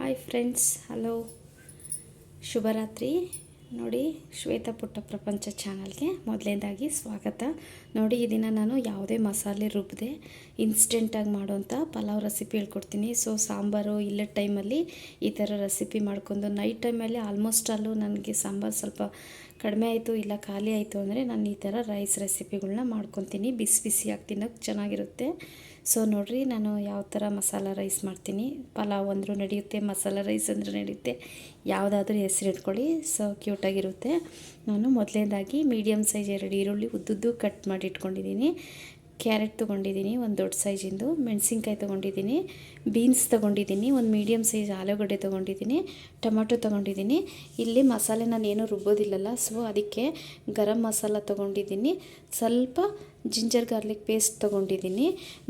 Hi friends hello ಶುಭರಾತ್ರಿ. ನೋಡಿ ಶ್ವೇತ ಪುಟ್ಟ ಪ್ರಪಂಚ ಚಾನಲ್ಗೆ ಮೊದಲನೇದಾಗಿ ಸ್ವಾಗತ. ನೋಡಿ ಈ ದಿನ ನಾನು ಯಾವುದೇ ಮಸಾಲೆ ರುಬ್ಬದೆ ಇನ್ಸ್ಟೆಂಟಾಗಿ ಮಾಡೋಂಥ ಪಲಾವ್ ರೆಸಿಪಿ ಹೇಳ್ಕೊಡ್ತೀನಿ. ಸೊ ಸಾಂಬಾರು ಇಲ್ಲ ಟೈಮಲ್ಲಿ ಈ ಥರ ರೆಸಿಪಿ ಮಾಡ್ಕೊಂಡು ನೈಟ್ ಟೈಮಲ್ಲಿ ಆಲ್ಮೋಸ್ಟ್ ಅಲ್ಲೂ ನನಗೆ ಸಾಂಬಾರು ಸ್ವಲ್ಪ ಕಡಿಮೆ ಆಯಿತು, ಇಲ್ಲ ಖಾಲಿ ಆಯಿತು ಅಂದರೆ ನಾನು ಈ ಥರ ರೈಸ್ ರೆಸಿಪಿಗಳನ್ನ ಮಾಡ್ಕೊತೀನಿ. ಬಿಸಿ ಬಿಸಿಯಾಗಿ ತಿನ್ನೋಕ್ಕೆ ಚೆನ್ನಾಗಿರುತ್ತೆ. ಸೊ ನೋಡಿರಿ, ನಾನು ಯಾವ ಥರ ಮಸಾಲ ರೈಸ್ ಮಾಡ್ತೀನಿ. ಪಲಾವ್ ಅಂದರೂ ನಡೆಯುತ್ತೆ, ಮಸಾಲ ರೈಸ್ ಅಂದರೂ ನಡೆಯುತ್ತೆ. ಯಾವುದಾದ್ರೂ ಹೆಸರು ಇಟ್ಕೊಳ್ಳಿ ಸೊ ಕ್ಯೂಟಾಗಿರುತ್ತೆ ನಾನು ಮೊದಲನೇದಾಗಿ ಮೀಡಿಯಮ್ ಸೈಜ್ ಎರಡು ಈರುಳ್ಳಿ ಉದ್ದುದ್ದು ಕಟ್ ಮಾಡಿ ಇಟ್ಕೊಂಡಿದ್ದೀನಿ. ಕ್ಯಾರೆಟ್ ತೊಗೊಂಡಿದ್ದೀನಿ, ಒಂದು ದೊಡ್ಡ ಸೈಜಿಂದು ಮೆಣಸಿನ್ಕಾಯಿ ತೊಗೊಂಡಿದ್ದೀನಿ. ಬೀನ್ಸ್ ತೊಗೊಂಡಿದ್ದೀನಿ, ಒಂದು ಮೀಡಿಯಮ್ ಸೈಜ್ ಆಲೂಗಡ್ಡೆ ತೊಗೊಂಡಿದ್ದೀನಿ. ಟೊಮಟೊ ತೊಗೊಂಡಿದ್ದೀನಿ. ಇಲ್ಲಿ ಮಸಾಲೆ ನಾನು ಏನೂ ರುಬ್ಬೋದಿಲ್ಲಲ್ಲ ಸೊ ಅದಕ್ಕೆ ಗರಂ ಮಸಾಲ ತೊಗೊಂಡಿದ್ದೀನಿ. ಸ್ವಲ್ಪ ಜಿಂಜರ್ ಗಾರ್ಲಿಕ್ ಪೇಸ್ಟ್ ತೊಗೊಂಡಿದ್ದೀನಿ.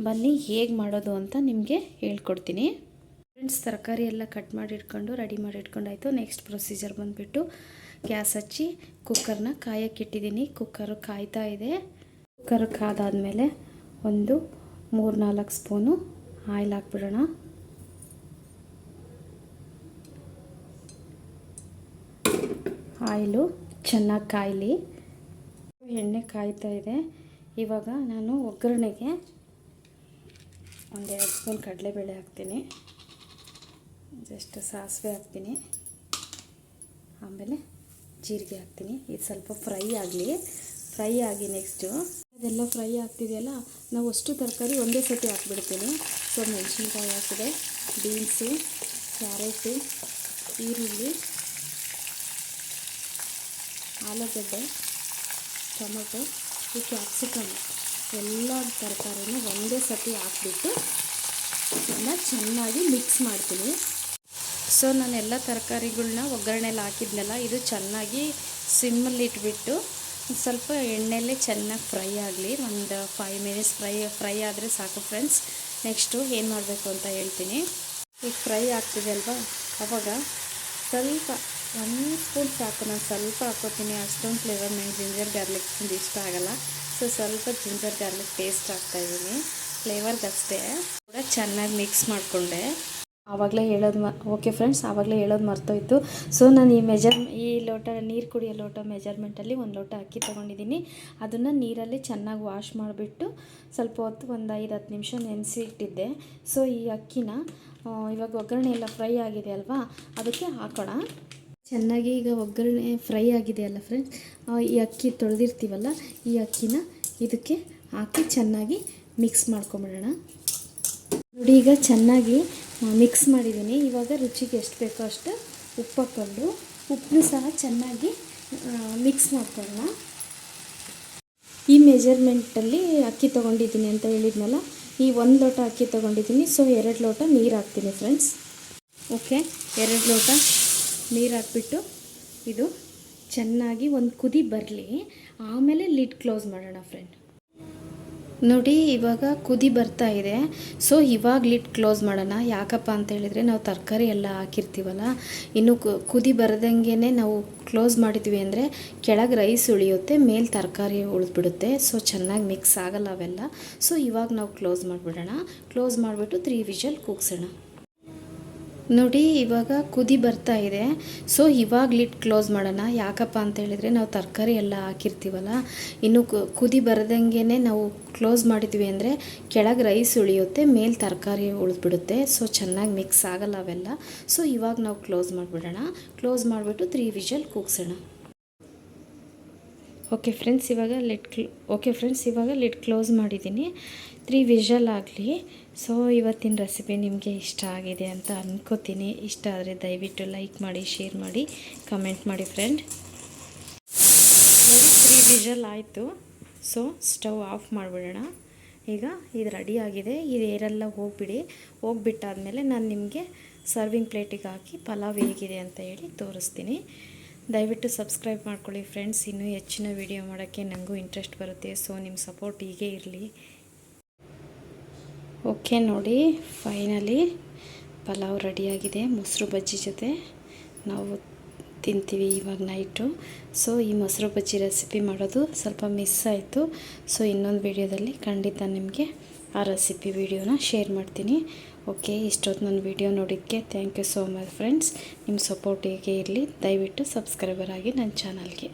ಬನ್ನಿ ಹೇಗೆ ಮಾಡೋದು ಅಂತ ನಿಮಗೆ ಹೇಳ್ಕೊಡ್ತೀನಿ. ಫ್ರೆಂಡ್ಸ್ ತರಕಾರಿ ಎಲ್ಲ ಕಟ್ ಮಾಡಿ ಇಟ್ಕೊಂಡು ರೆಡಿ ಮಾಡಿ ಇಟ್ಕೊಂಡಾಯಿತು ನೆಕ್ಸ್ಟ್ ಪ್ರೊಸೀಜರ್ ಬಂದುಬಿಟ್ಟು ಗ್ಯಾಸ್ ಹಚ್ಚಿ ಕುಕ್ಕರ್ನ ಕಾಯಕ್ಕಿಟ್ಟಿದ್ದೀನಿ ಕುಕ್ಕರು ಕಾಯ್ತಾ ಇದೆ. ಕುಕ್ಕರ್ ಕಾದಾದಮೇಲೆ ಒಂದು ಮೂರು ನಾಲ್ಕು ಸ್ಪೂನು ಆಯಿಲ್ ಹಾಕ್ಬಿಡೋಣ. ಆಯಿಲು ಚೆನ್ನಾಗಿ ಕಾಯಲಿ. ಎಣ್ಣೆ ಕಾಯ್ತಾ ಇದೆ. ಇವಾಗ ನಾನು ಒಗ್ಗರಣೆಗೆ ಒಂದೆರಡು ಸ್ಪೂನ್ ಕಡಲೆಬೇಳೆ ಹಾಕ್ತೀನಿ. ಜಸ್ಟ್ ಸಾಸಿವೆ ಹಾಕ್ತೀನಿ. ಆಮೇಲೆ ಜೀರಿಗೆ ಹಾಕ್ತೀನಿ. ಇದು ಸ್ವಲ್ಪ ಫ್ರೈ ಆಗಲಿ. ಫ್ರೈ ಆಗಿ ನೆಕ್ಸ್ಟು ಅದೆಲ್ಲ ಫ್ರೈ ಆಗ್ತಿದೆಯಲ್ಲ, ನಾವು ಅಷ್ಟು ತರಕಾರಿ ಒಂದೇ ಸತಿ ಹಾಕ್ಬಿಡ್ತೀನಿ. ಸೊ ಮೆಣಸಿನ್ಕಾಯಿ ಹಾಕಿದೆ, ಬೀನ್ಸು, ಕ್ಯಾರೆಟು, ಈರುಳ್ಳಿ, ಆಲೂಗಡ್ಡೆ, ಟೊಮೊಟೊ ಈ ಕ್ಯಾಪ್ಸಿಕಮ್ ಎಲ್ಲ ತರಕಾರಿನ ಒಂದೇ ಸತಿ ಹಾಕ್ಬಿಟ್ಟು ಎಲ್ಲ ಚೆನ್ನಾಗಿ ಮಿಕ್ಸ್ ಮಾಡ್ತೀನಿ. ಸೊ ನಾನು ಎಲ್ಲ ತರಕಾರಿಗಳನ್ನ ಒಗ್ಗರಣೆಲಿ ಹಾಕಿದ್ನಲ್ಲ, ಇದು ಚೆನ್ನಾಗಿ ಸಿಮ್ಮಲ್ಲಿ ಇಟ್ಬಿಟ್ಟು ಸ್ವಲ್ಪ ಎಣ್ಣೆಯಲ್ಲೇ ಚೆನ್ನಾಗಿ ಫ್ರೈ ಆಗಲಿ, ಒಂದು ಫೈವ್ ಮಿನಿಟ್ಸ್ ಫ್ರೈ ಫ್ರೈ ಆದರೆ ಸಾಕು ಫ್ರೆಂಡ್ಸ್ ನೆಕ್ಸ್ಟು ಏನು ಮಾಡಬೇಕು ಅಂತ ಹೇಳ್ತೀನಿ. ಈಗ ಫ್ರೈ ಆಗ್ತಿದೆ ಅಲ್ವಾ? ಅವಾಗ ಸ್ವಲ್ಪ ಒಂದು ಸ್ಪೂನ್ ಸಾಕು ನಾನು ಸ್ವಲ್ಪ ಹಾಕೋತೀನಿ. ಅಷ್ಟೊಂದು ಫ್ಲೇವರ್ ನನಗೆ ಜಿಂಜರ್ ಗಾರ್ಲಿಕ್ ತಿಂದು ಇಷ್ಟ ಆಗಲ್ಲ. ಸೊ ಸ್ವಲ್ಪ ಜಿಂಜರ್ ಗಾರ್ಲಿಕ್ ಪೇಸ್ಟ್ ಹಾಕ್ತಾಯಿದ್ದೀನಿ ಫ್ಲೇವರ್ಗಷ್ಟೇ ಕೂಡ ಚೆನ್ನಾಗಿ ಮಿಕ್ಸ್ ಮಾಡಿಕೊಂಡೆ. ಆವಾಗಲೇ ಹೇಳೋದು ಮ ಓಕೆ ಫ್ರೆಂಡ್ಸ್ ಆವಾಗಲೇ ಹೇಳೋದು ಮರ್ತೋಯ್ತು. ಸೊ ನಾನು ಈ ಮೆಜರ್ ಈ ಲೋಟ, ನೀರು ಕುಡಿಯೋ ಲೋಟ ಮೆಜರ್ಮೆಂಟಲ್ಲಿ ಒಂದು ಲೋಟ ಅಕ್ಕಿ ತೊಗೊಂಡಿದ್ದೀನಿ ಅದನ್ನು ನೀರಲ್ಲಿ ಚೆನ್ನಾಗಿ ವಾಶ್ ಮಾಡಿಬಿಟ್ಟು ಸ್ವಲ್ಪ ಹೊತ್ತು ಒಂದು ಐದು ಹತ್ತು ನಿಮಿಷ ನೆನೆಸಿ ಇಟ್ಟಿದ್ದೆ. ಸೊ ಈ ಅಕ್ಕಿನ ಇವಾಗ ಒಗ್ಗರಣೆ ಎಲ್ಲ ಫ್ರೈ ಆಗಿದೆ ಅಲ್ವಾ? ಅದಕ್ಕೆ ಹಾಕೋಣ. ಚೆನ್ನಾಗಿ ಈಗ ಒಗ್ಗರಣೆ ಫ್ರೈ ಆಗಿದೆ ಅಲ್ಲ ಫ್ರೆಂಡ್ಸ್ ಈ ಅಕ್ಕಿ ತೊಳೆದಿರ್ತೀವಲ್ಲ, ಈ ಅಕ್ಕಿನ ಇದಕ್ಕೆ ಹಾಕಿ ಚೆನ್ನಾಗಿ ಮಿಕ್ಸ್ ಮಾಡ್ಕೊಂಬಿಡೋಣ. ನೋಡಿ, ಈಗ ಚೆನ್ನಾಗಿ ಮಿಕ್ಸ್ ಮಾಡಿದ್ದೀನಿ. ಇವಾಗ ರುಚಿಗೆ ಎಷ್ಟು ಬೇಕೋ ಅಷ್ಟು ಉಪ್ಪು ಹಾಕ್ಕೊಂಡು, ಉಪ್ಪನ್ನು ಸಹ ಚೆನ್ನಾಗಿ ಮಿಕ್ಸ್ ಮಾಡ್ಕೊಳ್ಳೋಣ. ಈ ಮೆಜರ್ಮೆಂಟಲ್ಲಿ ಅಕ್ಕಿ ತೊಗೊಂಡಿದ್ದೀನಿ ಅಂತ ಹೇಳಿದ್ನಲ್ಲ, ಈ ಒಂದು ಲೋಟ ಅಕ್ಕಿ ತೊಗೊಂಡಿದ್ದೀನಿ. ಸೊ ಎರಡು ಲೋಟ ನೀರು ಹಾಕ್ತೀನಿ ಫ್ರೆಂಡ್ಸ್ ಓಕೆ ಎರಡು ಲೋಟ ನೀರು ಹಾಕ್ಬಿಟ್ಟು ಇದು ಚೆನ್ನಾಗಿ ಒಂದು ಕುದಿ ಬರಲಿ. ಆಮೇಲೆ ಲಿಡ್ ಕ್ಲೋಸ್ ಮಾಡೋಣ ಫ್ರೆಂಡ್ ನೋಡಿ, ಇವಾಗ ಕುದಿ ಬರ್ತಾ ಇದೆ. ಸೊ ಇವಾಗ ಲಿಡ್ ಕ್ಲೋಸ್ ಮಾಡೋಣ. ಯಾಕಪ್ಪ ಅಂತ ಹೇಳಿದರೆ ನಾವು ತರಕಾರಿ ಎಲ್ಲ ಹಾಕಿರ್ತೀವಲ್ಲ, ಇನ್ನು ಕುದಿ ಬರದಂಗೆ ನಾವು ಕ್ಲೋಸ್ ಮಾಡಿದ್ವಿ ಅಂದರೆ ಕೆಳಗೆ ರೈಸ್ ಉಳಿಯುತ್ತೆ, ಮೇಲೆ ತರಕಾರಿ ಉಳಿದ್ಬಿಡುತ್ತೆ. ಸೊ ಚೆನ್ನಾಗಿ ಮಿಕ್ಸ್ ಆಗಲ್ಲ ಅವೆಲ್ಲ. ಸೊ ಇವಾಗ ನಾವು ಕ್ಲೋಸ್ ಮಾಡಿಬಿಡೋಣ. ಕ್ಲೋಸ್ ಮಾಡಿಬಿಟ್ಟು ತ್ರೀ ವಿಷಲ್ ಕೂಗ್ಸೋಣ. ನೋಡಿ, ಇವಾಗ ಕುದಿ ಬರ್ತಾ ಇದೆ. ಸೊ ಇವಾಗ ಲಿಟ್ ಕ್ಲೋಸ್ ಮಾಡೋಣ. ಯಾಕಪ್ಪ ಅಂತ ಹೇಳಿದರೆ, ನಾವು ತರಕಾರಿ ಎಲ್ಲ ಹಾಕಿರ್ತೀವಲ್ಲ, ಇನ್ನು ಕುದಿ ಬರದಂಗೆ ನಾವು ಕ್ಲೋಸ್ ಮಾಡಿದ್ವಿ ಅಂದರೆ, ಕೆಳಗೆ ರೈಸ್ ಉಳಿಯುತ್ತೆ, ಮೇಲೆ ತರಕಾರಿ ಉಳಿದ್ಬಿಡುತ್ತೆ. ಸೊ ಚೆನ್ನಾಗಿ ಮಿಕ್ಸ್ ಆಗಲ್ಲ ಅವೆಲ್ಲ. ಸೊ ಇವಾಗ ನಾವು ಕ್ಲೋಸ್ ಮಾಡಿಬಿಡೋಣ. ಕ್ಲೋಸ್ ಮಾಡಿಬಿಟ್ಟು ತ್ರೀ ವಿಷಲ್ ಕೂಗ್ಸೋಣ. ಓಕೆ ಫ್ರೆಂಡ್ಸ್ ಇವಾಗ ಲಿಡ್ ಕ್ಲೋ ಓಕೆ ಫ್ರೆಂಡ್ಸ್ ಇವಾಗ ಲಿಡ್ ಕ್ಲೋಸ್ ಮಾಡಿದ್ದೀನಿ. ತ್ರೀ ವಿಷಲ್ ಆಗಲಿ. ಸೊ ಇವತ್ತಿನ ರೆಸಿಪಿ ನಿಮಗೆ ಇಷ್ಟ ಆಗಿದೆ ಅಂತ ಅಂದ್ಕೋತೀನಿ ಇಷ್ಟ ಆದರೆ ದಯವಿಟ್ಟು ಲೈಕ್ ಮಾಡಿ ಶೇರ್ ಮಾಡಿ ಕಮೆಂಟ್ ಮಾಡಿ ಫ್ರೆಂಡ್ ನೋಡಿ ತ್ರೀ ವಿಷಲ್ ಆಯಿತು. ಸೊ ಸ್ಟವ್ ಆಫ್ ಮಾಡಿಬಿಡೋಣ. ಈಗ ಇದು ರೆಡಿ ಆಗಿದೆ. ಇದು ಏರೆಲ್ಲ ಹೋಗಿಬಿಡಿ. ಹೋಗ್ಬಿಟ್ಟಾದಮೇಲೆ ನಾನು ನಿಮಗೆ ಸರ್ವಿಂಗ್ ಪ್ಲೇಟಿಗೆ ಹಾಕಿ ಪಲಾವ್ ಹೇಗಿದೆ ಅಂತ ಹೇಳಿ ತೋರಿಸ್ತೀನಿ. ದಯವಿಟ್ಟು ಸಬ್ಸ್ಕ್ರೈಬ್ ಮಾಡ್ಕೊಳ್ಳಿ ಫ್ರೆಂಡ್ಸ್. ಇನ್ನೂ ಹೆಚ್ಚಿನ ವಿಡಿಯೋ ಮಾಡೋಕ್ಕೆ ನನಗೂ ಇಂಟ್ರೆಸ್ಟ್ ಬರುತ್ತೆ ಸೊ ನಿಮ್ಮ ಸಪೋರ್ಟ್ ಹೀಗೆ ಇರಲಿ. ಓಕೆ ನೋಡಿ ಫೈನಲಿ ಪಲಾವ್ ರೆಡಿಯಾಗಿದೆ ಮೊಸರು ಬಜ್ಜಿ ಜೊತೆ. ನಾವು ತಿಂತೀವಿ ಇವಾಗ ನೈಟು ಸೊ ಈ ಮೊಸರು ಬಜ್ಜಿ ರೆಸಿಪಿ ಮಾಡೋದು ಸ್ವಲ್ಪ ಮಿಸ್ ಆಯಿತು. ಸೊ ಇನ್ನೊಂದು ವಿಡಿಯೋದಲ್ಲಿ ಖಂಡಿತ ನಿಮಗೆ ಆ ರೆಸಿಪಿ ವಿಡಿಯೋನ ಶೇರ್ ಮಾಡ್ತೀನಿ. ಓಕೆ ಇಷ್ಟೊತ್ತು ನನ್ನ ವಿಡಿಯೋ ನೋಡಿದ್ದಕ್ಕೆ thank you so much friends ನಿಮ್ಮ ಸಪೋರ್ಟ್ ಹೇಗೆ ಇರಲಿ. ದಯವಿಟ್ಟು ಸಬ್ಸ್ಕ್ರೈಬರ್ ಆಗಿ ನನ್ನ ಚಾನಲ್ಗೆ